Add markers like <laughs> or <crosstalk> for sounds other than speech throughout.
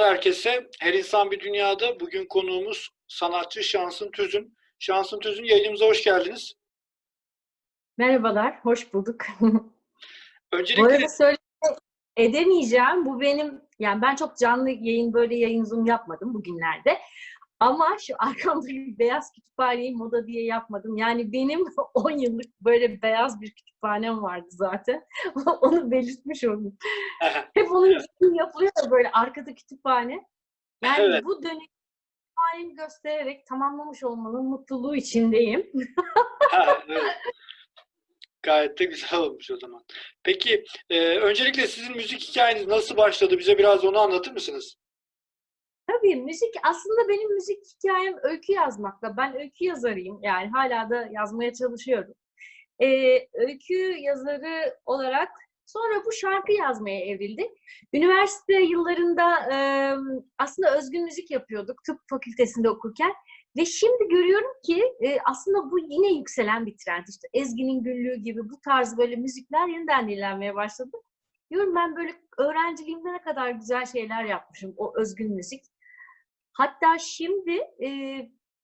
Selamlar herkese. Her insan bir dünyada. Bugün konuğumuz sanatçı Şansın Tüzün. Şansın Tüzün yayınımıza hoş geldiniz. Merhabalar, hoş bulduk. <laughs> Bu Öncelikle arada söyle edemeyeceğim. Bu benim, yani ben çok canlı yayın, böyle yayın zoom yapmadım bugünlerde. Ama şu arkamdaki beyaz kütüphaneyi moda diye yapmadım. Yani benim <laughs> 10 yıllık böyle beyaz bir kütüphanem vardı zaten. <laughs> Onu belirtmiş oldum. Hep onun için yapılıyor ya böyle arkada kütüphane. Yani Evet. bu dönemi kütüphanemi göstererek tamamlamış olmanın mutluluğu içindeyim. evet. Gayet de güzel olmuş o zaman. Peki, e, öncelikle sizin müzik hikayeniz nasıl başladı? Bize biraz onu anlatır mısınız? Tabii müzik aslında benim müzik hikayem öykü yazmakla. Ben öykü yazarıyım. Yani hala da yazmaya çalışıyorum. Ee, öykü yazarı olarak sonra bu şarkı yazmaya evrildi. Üniversite yıllarında e, aslında özgün müzik yapıyorduk tıp fakültesinde okurken. Ve şimdi görüyorum ki e, aslında bu yine yükselen bir trend. İşte Ezgi'nin Güllüğü gibi bu tarz böyle müzikler yeniden dinlenmeye başladı. Diyorum ben böyle öğrenciliğimde ne kadar güzel şeyler yapmışım o özgün müzik. Hatta şimdi e,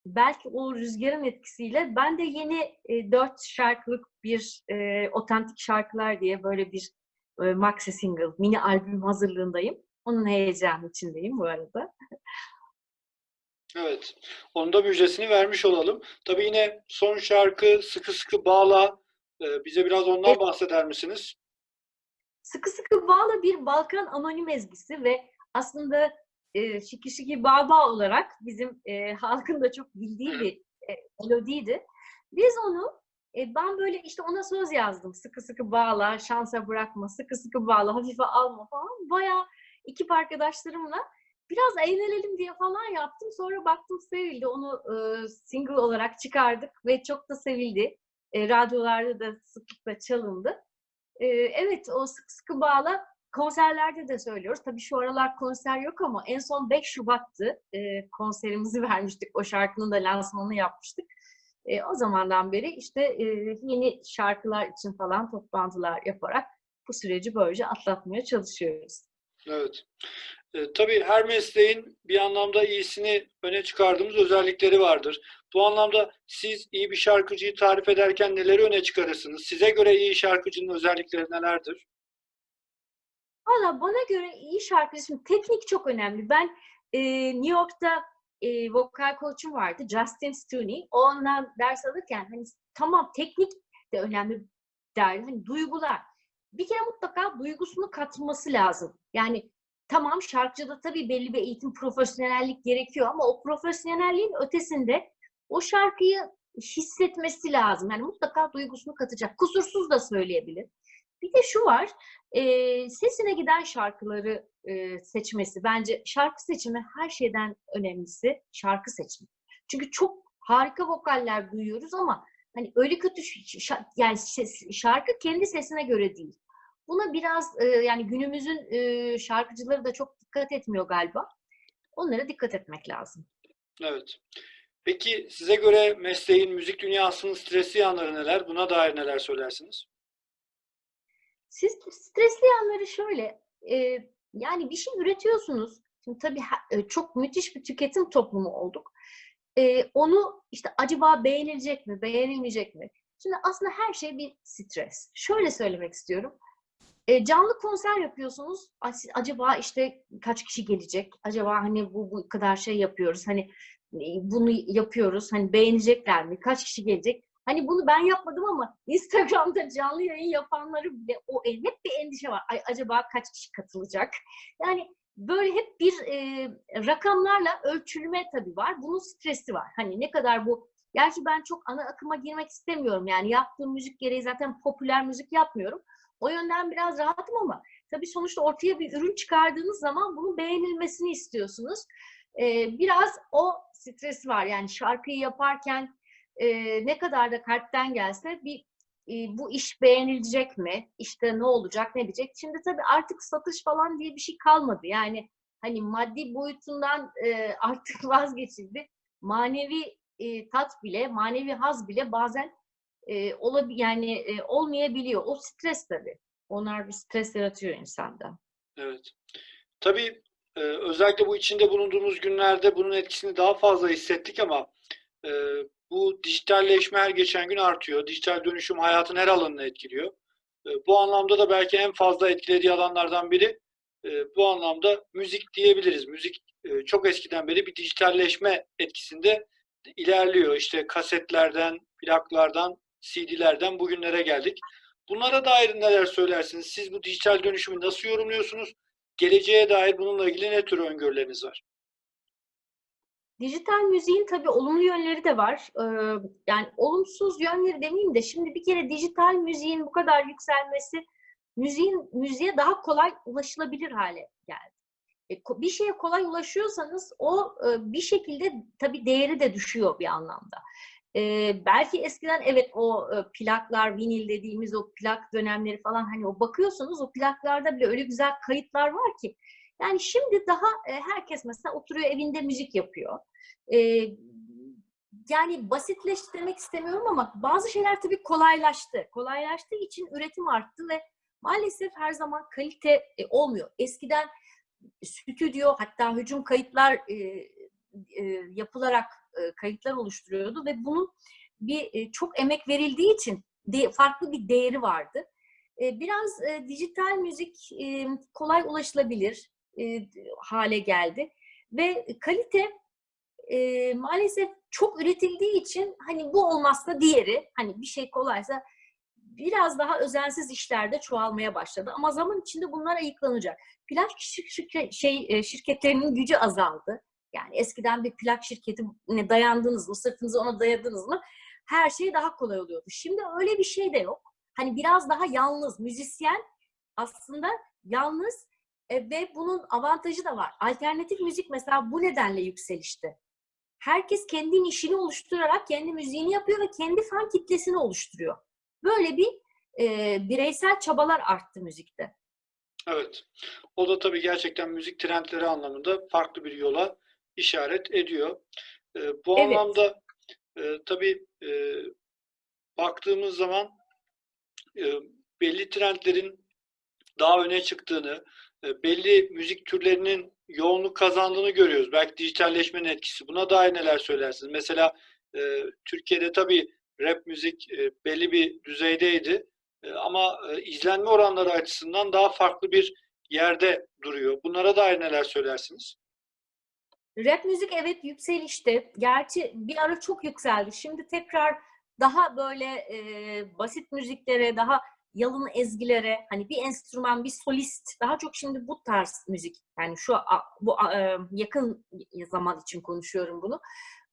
belki o rüzgarın etkisiyle ben de yeni e, dört şarkılık bir e, otantik şarkılar diye böyle bir e, maxi single, mini albüm hazırlığındayım. Onun heyecanı içindeyim bu arada. Evet. Onun da müjdesini vermiş olalım. Tabii yine son şarkı Sıkı Sıkı Bağla. E, bize biraz ondan Evet. bahseder misiniz? Sıkı sıkı bağla bir Balkan anonim ezgisi ve aslında e, Şiki Şiki Baba olarak bizim e, halkın da çok bildiği bir e, melodiydi. Biz onu e, ben böyle işte ona söz yazdım. Sıkı sıkı bağla, şansa bırakma, sıkı sıkı bağla, hafife alma falan. Bayağı ekip arkadaşlarımla biraz eğlenelim diye falan yaptım. Sonra baktım sevildi. Onu e, single olarak çıkardık ve çok da sevildi. E, radyolarda da sıklıkla çalındı. Ee, evet o sıkı sıkı bağla konserlerde de söylüyoruz. Tabii şu aralar konser yok ama en son 5 Şubat'tı. Ee, konserimizi <laughs> vermiştik. O şarkının da lansmanını yapmıştık. Ee, o zamandan beri işte e, yeni şarkılar için falan toplantılar yaparak bu süreci böylece atlatmaya çalışıyoruz. Evet. E, tabii her mesleğin bir anlamda iyisini öne çıkardığımız özellikleri vardır. Bu anlamda siz iyi bir şarkıcıyı tarif ederken neleri öne çıkarırsınız? Size göre iyi şarkıcının özellikleri nelerdir? Valla bana göre iyi şarkıcı, şimdi teknik çok önemli. Ben e, New York'ta e, vokal koçum vardı, Justin Stooney. O Ondan ders alırken hani tamam teknik de önemli der. Hani duygular. Bir kere mutlaka duygusunu katması lazım. Yani tamam şarkıcıda tabii belli bir eğitim, profesyonellik gerekiyor ama o profesyonelliğin ötesinde o şarkıyı hissetmesi lazım. Yani mutlaka duygusunu katacak. Kusursuz da söyleyebilir. Bir de şu var, e, sesine giden şarkıları e, seçmesi. Bence şarkı seçimi her şeyden önemlisi şarkı seçimi. Çünkü çok harika vokaller duyuyoruz ama hani öyle kötü yani şarkı kendi sesine göre değil. Buna biraz e, yani günümüzün e, şarkıcıları da çok dikkat etmiyor galiba. Onlara dikkat etmek lazım. Evet. Peki size göre mesleğin, müzik dünyasının stresli yanları neler? Buna dair neler söylersiniz? Siz stresli yanları şöyle, e, yani bir şey üretiyorsunuz. Şimdi tabii e, çok müthiş bir tüketim toplumu olduk. E, onu işte acaba beğenilecek mi, beğenilmeyecek mi? Şimdi aslında her şey bir stres. Şöyle söylemek istiyorum. E, canlı konser yapıyorsunuz. Ac- Acaba işte kaç kişi gelecek? Acaba hani bu, bu kadar şey yapıyoruz. Hani e, bunu yapıyoruz. Hani beğenecekler mi? Kaç kişi gelecek? Hani bunu ben yapmadım ama Instagram'da canlı yayın yapanları bile o hep bir endişe var. Ay acaba kaç kişi katılacak? Yani böyle hep bir e, rakamlarla ölçülme tabii var. Bunun stresi var. Hani ne kadar bu Gerçi ben çok ana akıma girmek istemiyorum. Yani yaptığım müzik gereği zaten popüler müzik yapmıyorum. O yönden biraz rahatım ama tabii sonuçta ortaya bir ürün çıkardığınız zaman bunun beğenilmesini istiyorsunuz. Ee, biraz o stresi var. Yani şarkıyı yaparken e, ne kadar da kalpten gelse bir e, bu iş beğenilecek mi? İşte ne olacak, ne diyecek? Şimdi tabii artık satış falan diye bir şey kalmadı. Yani hani maddi boyutundan e, <laughs> artık vazgeçildi. Manevi e, tat bile, manevi haz bile bazen e, olab yani e, olmayabiliyor. O stres tabii. Onlar bir stres yaratıyor insanda. Evet. Tabii Ee, özellikle bu içinde bulunduğumuz günlerde bunun etkisini daha fazla hissettik ama e, bu dijitalleşme her geçen gün artıyor. Dijital dönüşüm hayatın her alanını etkiliyor. E, bu anlamda da belki en fazla etkilediği alanlardan biri e, bu anlamda müzik diyebiliriz. Müzik e, çok eskiden beri bir dijitalleşme etkisinde ilerliyor. İşte kasetlerden, plaklardan, CD'lerden bugünlere geldik. Bunlara dair neler söylersiniz? Siz bu dijital dönüşümü nasıl yorumluyorsunuz? Geleceğe dair bununla ilgili ne tür öngörüleriniz var? Dijital müziğin tabii olumlu yönleri de var. Ee, yani olumsuz yönleri demeyeyim de şimdi bir kere dijital müziğin bu kadar yükselmesi müziğin müziğe daha kolay ulaşılabilir hale geldi. E, bir şeye kolay ulaşıyorsanız o e, bir şekilde tabii değeri de düşüyor bir anlamda. E, belki eskiden evet o e, plaklar, vinil dediğimiz o plak dönemleri falan hani o bakıyorsunuz o plaklarda bile öyle güzel kayıtlar var ki yani şimdi daha e, herkes mesela oturuyor evinde müzik yapıyor. E, yani basitleştirmek istemiyorum ama bazı şeyler tabii kolaylaştı. Kolaylaştığı için üretim arttı ve maalesef her zaman kalite e, olmuyor. Eskiden stüdyo hatta hücum kayıtlar yapılarak kayıtlar oluşturuyordu ve bunun bir çok emek verildiği için farklı bir değeri vardı. Biraz dijital müzik kolay ulaşılabilir e, hale geldi ve kalite e, maalesef çok üretildiği için hani bu olmazsa diğeri hani bir şey kolaysa biraz daha özensiz işlerde çoğalmaya başladı ama zaman içinde bunlar ayıklanacak. Plak şir- şirke- şey e, şirketlerinin gücü azaldı. Yani eskiden bir plak şirketine dayandınız mı, sırtınızı ona dayadınız mı her şey daha kolay oluyordu. Şimdi öyle bir şey de yok. Hani biraz daha yalnız, müzisyen aslında yalnız e, ve bunun avantajı da var. Alternatif müzik mesela bu nedenle yükselişte. Herkes kendi işini oluşturarak kendi müziğini yapıyor ve kendi fan kitlesini oluşturuyor. Böyle bir e, bireysel çabalar arttı müzikte. Evet. O da tabii gerçekten müzik trendleri anlamında farklı bir yola işaret ediyor. Ee, bu Evet. anlamda e, tabii e, baktığımız zaman e, belli trendlerin daha öne çıktığını, e, belli müzik türlerinin yoğunluk kazandığını görüyoruz. Belki dijitalleşmenin etkisi. Buna dair neler söylersiniz? Mesela e, Türkiye'de tabii rap müzik e, belli bir düzeydeydi. E, ama e, izlenme oranları açısından daha farklı bir yerde duruyor. Bunlara dair neler söylersiniz? Rap müzik evet yükselişte. Gerçi bir ara çok yükseldi. Şimdi tekrar daha böyle e, basit müziklere, daha yalın ezgilere, hani bir enstrüman, bir solist, daha çok şimdi bu tarz müzik. Yani şu bu e, yakın zaman için konuşuyorum bunu.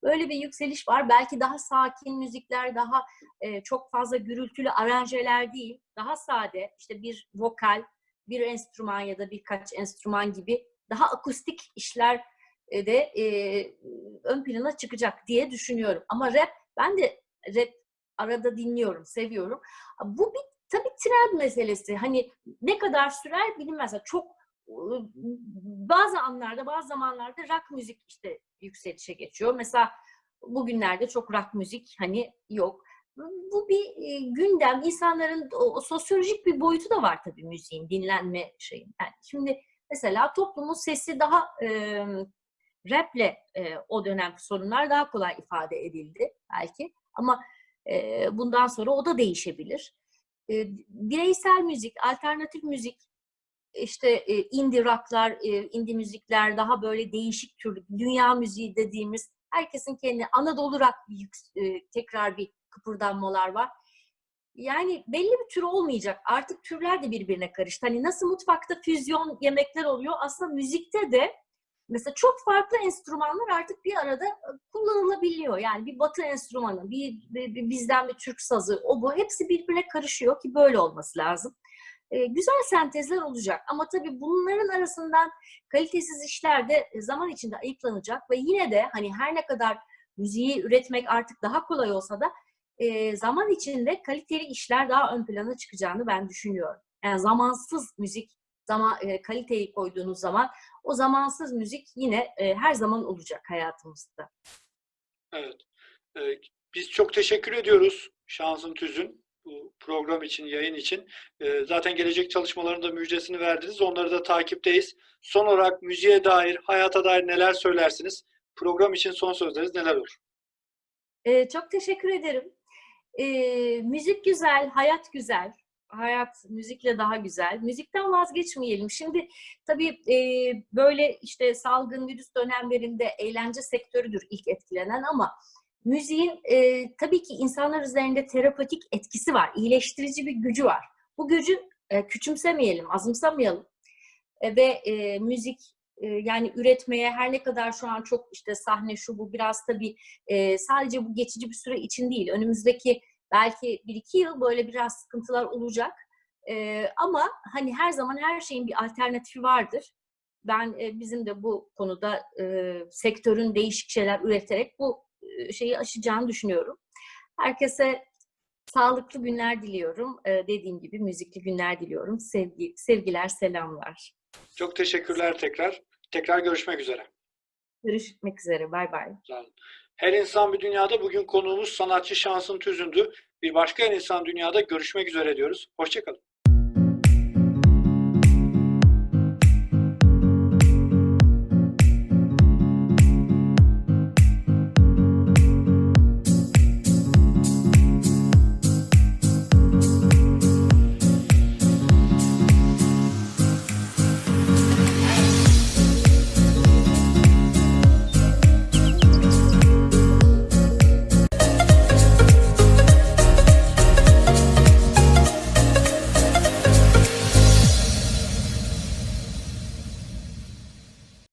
Böyle bir yükseliş var. Belki daha sakin müzikler, daha e, çok fazla gürültülü aranjeler değil, daha sade, işte bir vokal, bir enstrüman ya da birkaç enstrüman gibi daha akustik işler e, de ön plana çıkacak diye düşünüyorum. Ama rap, ben de rap arada dinliyorum, seviyorum. Bu bir tabii trend meselesi. Hani ne kadar sürer bilinmez. Çok e, bazı anlarda, bazı zamanlarda rock müzik işte yükselişe geçiyor. Mesela bugünlerde çok rock müzik hani yok. Bu bir e, gündem. İnsanların o sosyolojik bir boyutu da var tabii müziğin, dinlenme şeyin. Yani şimdi mesela toplumun sesi daha e, raple e, o dönem sorunlar daha kolay ifade edildi belki. Ama e, bundan sonra o da değişebilir. E, bireysel müzik, alternatif müzik, işte e, indie rocklar, e, indie müzikler, daha böyle değişik türlü dünya müziği dediğimiz herkesin kendi Anadolu rock e, tekrar bir kıpırdanmalar var. Yani belli bir tür olmayacak. Artık türler de birbirine karıştı. Hani nasıl mutfakta füzyon yemekler oluyor, aslında müzikte de mesela çok farklı enstrümanlar artık bir arada e, kullanılabiliyor. Yani bir batı enstrümanı, bir, bir- bir bizden bir Türk sazı, o bu hepsi birbirine karışıyor ki böyle olması lazım. E, güzel sentezler olacak ama tabii bunların arasından kalitesiz işler de e, zaman içinde ayıklanacak ve yine de hani her ne kadar müziği üretmek artık daha kolay olsa da e, zaman içinde kaliteli işler daha ön plana çıkacağını ben düşünüyorum. Yani zamansız müzik, zaman e, kaliteyi koyduğunuz zaman o zamansız müzik yine e, her zaman olacak hayatımızda. Evet. Ee, biz çok teşekkür ediyoruz Şansın Tüzün. bu program için, yayın için. E, zaten gelecek çalışmalarında müjdesini verdiniz. Onları da takipteyiz. Son olarak müziğe dair, hayata dair neler söylersiniz? Program için son sözleriniz neler olur? Ee, çok teşekkür ederim. Ee, müzik güzel, hayat güzel. Hayat müzikle daha güzel. Müzikten vazgeçmeyelim. Şimdi tabii e, böyle işte salgın virüs dönemlerinde eğlence sektörüdür ilk etkilenen ama müziğin e, tabii ki insanlar üzerinde terapatik etkisi var. iyileştirici bir gücü var. Bu gücü e, küçümsemeyelim, azımsamayalım. E, ve e, müzik e, yani üretmeye her ne kadar şu an çok işte sahne şu bu biraz tabii e, sadece bu geçici bir süre için değil. Önümüzdeki belki bir iki yıl böyle biraz sıkıntılar olacak. E, ama hani her zaman her şeyin bir alternatifi vardır. Ben e, bizim de bu konuda e, sektörün değişik şeyler üreterek bu e, şeyi aşacağını düşünüyorum. Herkese sağlıklı günler diliyorum. E, dediğim gibi müzikli günler diliyorum. Sevgi, sevgiler, selamlar. Çok teşekkürler tekrar. Tekrar görüşmek üzere. Görüşmek üzere. Bay bay. Sağ olun. Her insan bir dünyada bugün konuğumuz sanatçı Şansın Tüzündü. Bir başka Her insan dünyada görüşmek üzere diyoruz. Hoşçakalın.